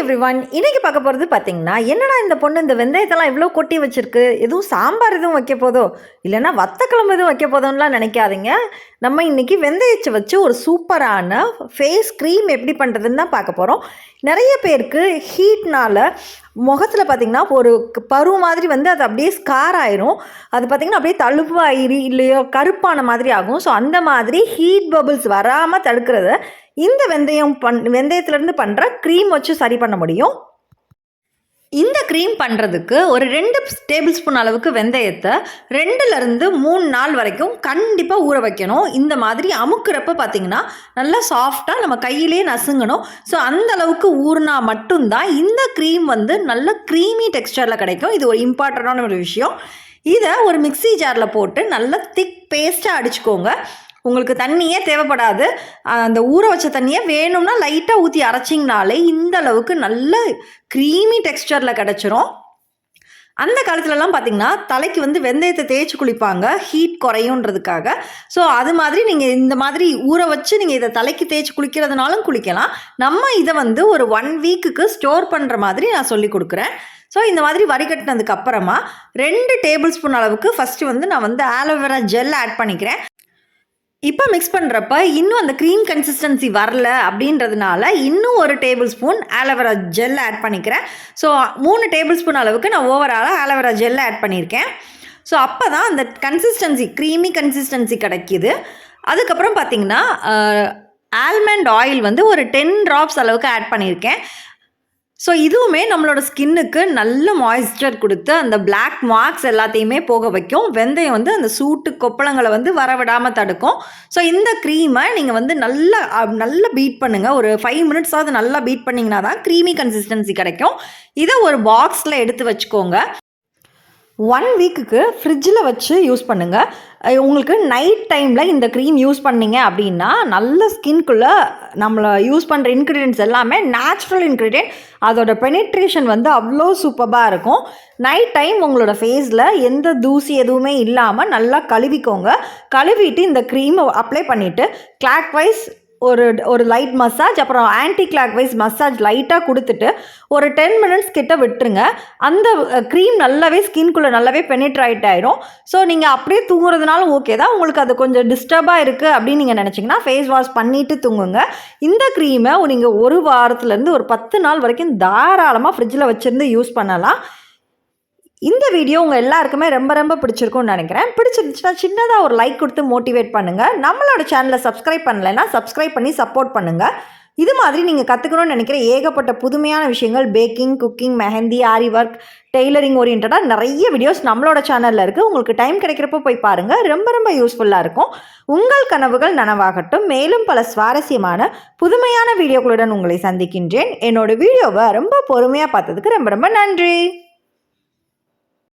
Every one இன்னைக்கு பார்க்க போகிறது பார்த்தீங்கன்னா என்னடா இந்த பொண்ணு இந்த வெந்தயத்தெல்லாம் இவ்வளோ கொட்டி வச்சுருக்கு? எதுவும் சாம்பார் எதுவும் வைக்க போதோ? இல்லைன்னா வத்தக்கிழம்பு எதுவும் வைக்க போதோன்னெலாம் நினைக்காதீங்க. நம்ம இன்னைக்கு வெந்தயத்தை வச்சு ஒரு சூப்பரான ஃபேஸ் க்ரீம் எப்படி பண்ணுறதுன்னு தான் பார்க்க போகிறோம் நிறைய பேருக்கு ஹீட்னால் முகத்தில் பார்த்திங்கன்னா ஒரு பரு மாதிரி வந்து அது அப்படியே ஸ்கார் ஆயிரும். அது பார்த்திங்கன்னா அப்படியே தழுப்பாயிரி இல்லையோ கருப்பான மாதிரி ஆகும். ஸோ அந்த மாதிரி ஹீட் பபுள்ஸ் வராமல் தடுக்கிறத இந்த வெந்தயம் பண் வெந்தயத்துலேருந்து பண்ணுற க்ரீம் வச்சு சரி பண்ண முடியும். இந்த க்ரீம் பண்ணுறதுக்கு ஒரு ரெண்டு டேபிள் ஸ்பூன் அளவுக்கு வெந்தயத்தை ரெண்டுலேருந்து மூணு நாள் வரைக்கும் கண்டிப்பாக ஊற வைக்கணும். இந்த மாதிரி அமுக்குறப்ப பார்த்தீங்கன்னா நல்லா சாஃப்டாக நம்ம கையிலே நசுங்கணும். ஸோ அந்த அளவுக்கு ஊறினா மட்டும்தான் இந்த க்ரீம் வந்து நல்ல க்ரீமி டெக்ஸ்டரில் கிடைக்கும். இது ஒரு இம்பார்ட்டண்டான ஒரு விஷயம். இதை ஒரு மிக்ஸி ஜாரில் போட்டு நல்லா திக் பேஸ்ட்டாக அடிச்சுக்கோங்க. உங்களுக்கு தண்ணியே தேவைப்படாது. அந்த ஊற வச்ச தண்ணியை வேணும்னா லைட்டாக ஊற்றி அரைச்சிங்கனாலே இந்த அளவுக்கு நல்ல க்ரீமி டெக்ஸ்டரில் கிடச்சிரும். அந்த காலத்துலலாம் பார்த்தீங்கன்னா தலைக்கு வந்து வெந்தயத்தை தேய்ச்சி குளிப்பாங்க. ஹீட் குறையுன்றதுக்காக. ஸோ அது மாதிரி நீங்கள் இந்த மாதிரி ஊற வச்சு நீங்கள் இதை தலைக்கு தேய்ச்சி குளிக்கிறதுனாலும் குளிக்கலாம். நம்ம இதை வந்து ஒரு ஒன் வீக்குக்கு ஸ்டோர் பண்ணுற மாதிரி நான் சொல்லி கொடுக்குறேன். ஸோ இந்த மாதிரி வடிகட்டினதுக்கு அப்புறமா ரெண்டு டேபிள் ஸ்பூன் அளவுக்கு ஃபஸ்ட்டு வந்து நான் வந்து ஆலோவேரா ஜெல் ஆட் பண்ணிக்கிறேன். இப்போ மிக்ஸ் பண்ணுறப்ப இன்னும் அந்த க்ரீம் கன்சிஸ்டன்சி வரல அப்படின்றதுனால இன்னும் ஒரு table spoon aloe vera gel add பண்ணிக்கிறேன். ஸோ மூணு டேபிள் ஸ்பூன் அளவுக்கு நான் ஓவராலாக ஆலோவேரா ஜெல் ஆட் பண்ணியிருக்கேன். ஸோ அப்போ தான் அந்த கன்சிஸ்டன்சி க்ரீமி கன்சிஸ்டன்சி கிடைக்கிது. அதுக்கப்புறம் பார்த்தீங்கன்னா ஆல்மண்ட் ஆயில் வந்து ஒரு டென் ட்ராப்ஸ் அளவுக்கு ஆட் பண்ணியிருக்கேன். ஸோ இதுவுமே நம்மளோட ஸ்கின்னுக்கு நல்ல மாய்ஸ்சர் கொடுத்து அந்த பிளாக் மார்க்ஸ் எல்லாத்தையுமே போக வைக்கும். வெந்தயம் வந்து அந்த சூட்டு கொப்பளங்களை வந்து வரவிடாமல் தடுக்கும். ஸோ இந்த க்ரீமை நீங்கள் வந்து நல்லா நல்லா பீட் பண்ணுங்கள் ஒரு ஃபைவ் மினிட்ஸாவது நல்லா பீட் பண்ணிங்கன்னா தான் க்ரீமி கன்சிஸ்டன்சி கிடைக்கும். இதை ஒரு பாக்ஸில் எடுத்து வச்சுக்கோங்க. ஒன் வீக்குக்கு ஃப்ரிட்ஜில் வச்சு யூஸ் பண்ணுங்கள் உங்களுக்கு நைட் டைமில் இந்த க்ரீம் யூஸ் பண்ணீங்க அப்படின்னா நல்ல ஸ்கின்குள்ளே நம்மளை யூஸ் பண்ணுற இன்க்ரீடியன்ட்ஸ் எல்லாமே நேச்சுரல் இன்க்ரீடியன்ட் அதோட பெனிட்ரேஷன் வந்து அவ்வளோ சூப்பராக இருக்கும். நைட் டைம் உங்களோட ஃபேஸில் எந்த தூசி எதுவுமே இல்லாமல் நல்லா கழுவிக்கோங்க. கழுவிட்டு இந்த க்ரீமை அப்ளை பண்ணிவிட்டு கிளாக் வைஸ் ஒரு ஒரு லைட் மசாஜ் அப்புறம் ஆன்டி கிளாக் வைஸ் மசாஜ் லைட்டாக கொடுத்துட்டு ஒரு டென் மினிட்ஸ் கிட்ட விட்டுருங்க. அந்த க்ரீம் நல்லாவே ஸ்கின்குள்ளே நல்லாவே பெனிட்ரேட் ஆயிரும். ஸோ நீங்கள் அப்படியே தூங்குறதுனாலும் ஓகே தான். உங்களுக்கு அது கொஞ்சம் டிஸ்டர்பாக இருக்குது அப்படின்னு நீங்கள் நினச்சிங்கன்னா ஃபேஸ் வாஷ் பண்ணிவிட்டு தூங்குங்க. இந்த க்ரீமை நீங்கள் ஒரு வாரத்துலேருந்து ஒரு பத்து நாள் வரைக்கும் தாராளமாக ஃப்ரிட்ஜில் வச்சுருந்து யூஸ் பண்ணலாம். இந்த வீடியோ உங்கள் எல்லாருக்குமே ரொம்ப ரொம்ப பிடிச்சிருக்கும்னு நினைக்கிறேன். பிடிச்சிருந்துச்சுன்னா சின்னதாக ஒரு லைக் கொடுத்து மோட்டிவேட் பண்ணுங்கள் நம்மளோட சேனலை சப்ஸ்கிரைப் பண்ணலைன்னா சப்ஸ்கிரைப் பண்ணி சப்போர்ட் பண்ணுங்கள் இது மாதிரி நீங்கள் கற்றுக்கணும்னு நினைக்கிற ஏகப்பட்ட புதுமையான விஷயங்கள் baking cooking mehndi aari work tailoring ஓரியன்டாக நிறைய வீடியோஸ் நம்மளோட சேனலில் இருக்குது உங்களுக்கு டைம் கிடைக்கிறப்போ போய் பாருங்கள் ரொம்ப ரொம்ப யூஸ்ஃபுல்லாக இருக்கும். உங்கள் கனவுகள் நனவாகட்டும். மேலும் பல சுவாரஸ்யமான புதுமையான வீடியோக்களுடன் உங்களை சந்திக்கின்றேன். என்னோட வீடியோவை ரொம்ப பொறுமையாக பார்த்ததுக்கு ரொம்ப ரொம்ப நன்றி.